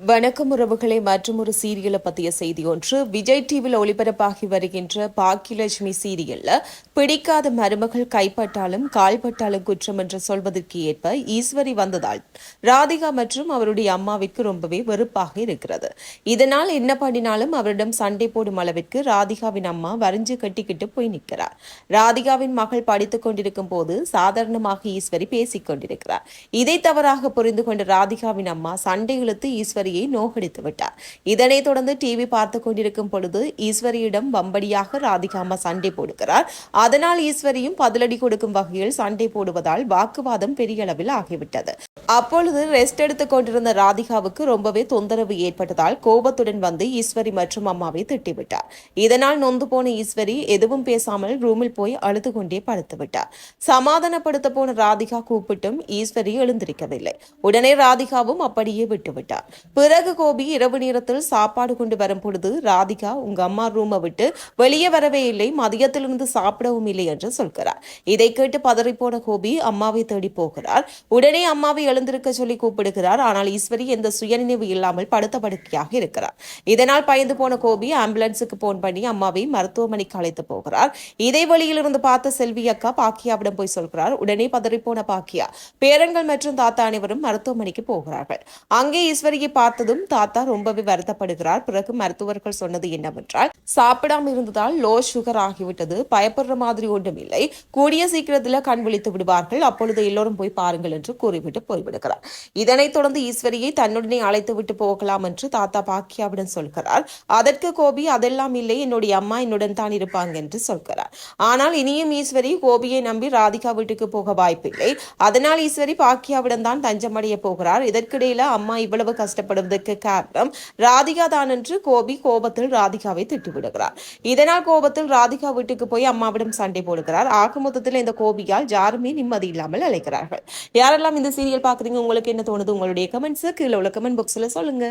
வணக்கம் உறவுகளை மற்றும் ஒரு சீரியலை பற்றிய செய்தி ஒன்று. விஜய் டிவியில் ஒளிபரப்பாகி வருகின்ற பாக்கியலட்சுமி சீரியல்ல பிடிக்காத மருமகள் கைப்பட்டாலும் கால்பட்டாலும் குற்றம் என்று சொல்வதற்கு ஏற்ப ஈஸ்வரி வந்ததால் ராதிகா மற்றும் அவருடைய அம்மாவிற்கு ரொம்பவே வெறுப்பாக இருக்கிறது. இதனால் என்ன பண்ணினாலும் அவரிடம் சண்டை போடும் அளவிற்கு ராதிகாவின் அம்மா வரிஞ்சு கட்டிக்கிட்டு போய் நிற்கிறார். ராதிகாவின் மகள் படித்துக் கொண்டிருக்கும் போது சாதாரணமாக ஈஸ்வரி பேசிக் கொண்டிருக்கிறார். இதை தவறாக புரிந்து கொண்ட ராதிகாவின் அம்மா சண்டை இழுத்து ஈஸ்வரி ஈஸ்வரியை நோகடித்து விட்டார். இதனைத் தொடர்ந்து டிவி பார்த்து கொண்டிருக்கும் பொழுது ஈஸ்வரியிடம் வம்படியாக ராதிகாமா அம்மா சண்டை போடுகிறார். அதனால் ஈஸ்வரியும் பதிலடி கொடுக்கும் வகையில் சண்டை போடுவதால் வாக்குவாதம் பெரிய அளவில் ஆகிவிட்டது. அப்பொழுது ரெஸ்ட் எடுத்துக் கொண்டிருந்த ராதிகாவுக்கு ரொம்பவே தொந்தரவு ஏற்பட்டதால் கோபத்துடன் வந்து ஈஸ்வரி மற்றும் அம்மாவை திட்டிவிட்டார். இதனால் நொந்து போன ஈஸ்வரி எதுவும் பேசாமல் ரூமில் போய் அழுது கொண்டே படுத்து விட்டார். சமாதானப்படுத்த போன ராதிகா கூப்பிட்டும் ஈஸ்வரி எழுந்திருக்கவில்லை. உடனே ராதிகாவும் அப்படியே விட்டுவிட்டார். பிறகு கோபி இரவு நேரத்தில் சாப்பாடு கொண்டு வரும் பொழுது ராதிகா உங்க அம்மா ரூமை விட்டு வெளியே வரவே இல்லை மதியத்திலிருந்து சாப்பிடவும் இல்லை என்று சொல்கிறார். இதை கேட்டு பதறிப்போன கோபி அம்மாவை தேடி போகிறார். உடனே அம்மாவை எழுந்திருக்க சொல்லி கூப்பிடுகிறார். ஆனால் ஈஸ்வரி எந்த சுயநினைவு இல்லாமல் படுத்த படுக்கையாக இருக்கிறார். இதனால் பயந்து போன கோபி ஆம்புலன்ஸுக்கு போன் பண்ணி அம்மாவை மருத்துவமனைக்கு அழைத்து போகிறார். இதே வழியிலிருந்து பார்த்த செல்வி அக்கா பாக்கியாவிடம் போய் சொல்கிறார். உடனே பதறிப்போன பாக்கியா பேரன்கள் மற்றும் தாத்தா அனைவரும் மருத்துவமனைக்கு போகிறார்கள். அங்கே ஈஸ்வரியை பார்த்ததும் தாத்தா ரொம்பவே வருத்தப்படுகிறார். பிறகு மருத்துவர்கள் சொன்னது என்னவென்றால் சாப்பிடாம இருந்ததால் லோ சுகர் ஆகிவிட்டது. பயப்படுற மாதிரி ஒன்றும் இல்லை கூடிய சீக்கிரத்தில் கண் விழித்து விடுவார்கள். அப்பொழுது எல்லோரும் போய் பாருங்கள் என்று கூறிவிட்டு போய்விடுகிறார். இதனைத் தொடர்ந்து ஈஸ்வரியை தன்னுடனே அழைத்து விட்டு போகலாம் என்று தாத்தா பாக்கியாவிடம் சொல்கிறார். அதற்கு கோபி அதெல்லாம் இல்லை. என்னுடைய அம்மா என்னுடன் தான் இருப்பாங்க என்று சொல்கிறார். ஆனால் இனியும் ஈஸ்வரி கோபியை நம்பி ராதிகா வீட்டுக்கு போக வாய்ப்பில்லை. அதனால் ஈஸ்வரி பாக்கியாவிடம் தான் தஞ்சமடைய போகிறார். இதற்கிடையில அம்மா இவ்வளவு கஷ்டப்படும் கஷ்டப்படுவதற்கு காரணம் ராதிகா தான் என்று கோபி கோபத்தில் ராதிகாவை திட்டுவிடுகிறார். இதனால் கோபத்தில் ராதிகா வீட்டுக்கு போய் அம்மாவிடம் சண்டை போடுகிறார். ஆக மொத்தத்தில் இந்த கோபியால் யாருமே நிம்மதி இல்லாமல் அழைக்கிறார்கள் யாரெல்லாம் இந்த சீரியல் பாக்குறீங்க உங்களுக்கு என்ன தோணுது? உங்களுடைய கமெண்ட்ஸ் கீழே உள்ள கமெண்ட் பாக்ஸ்ல சொல்லுங்க.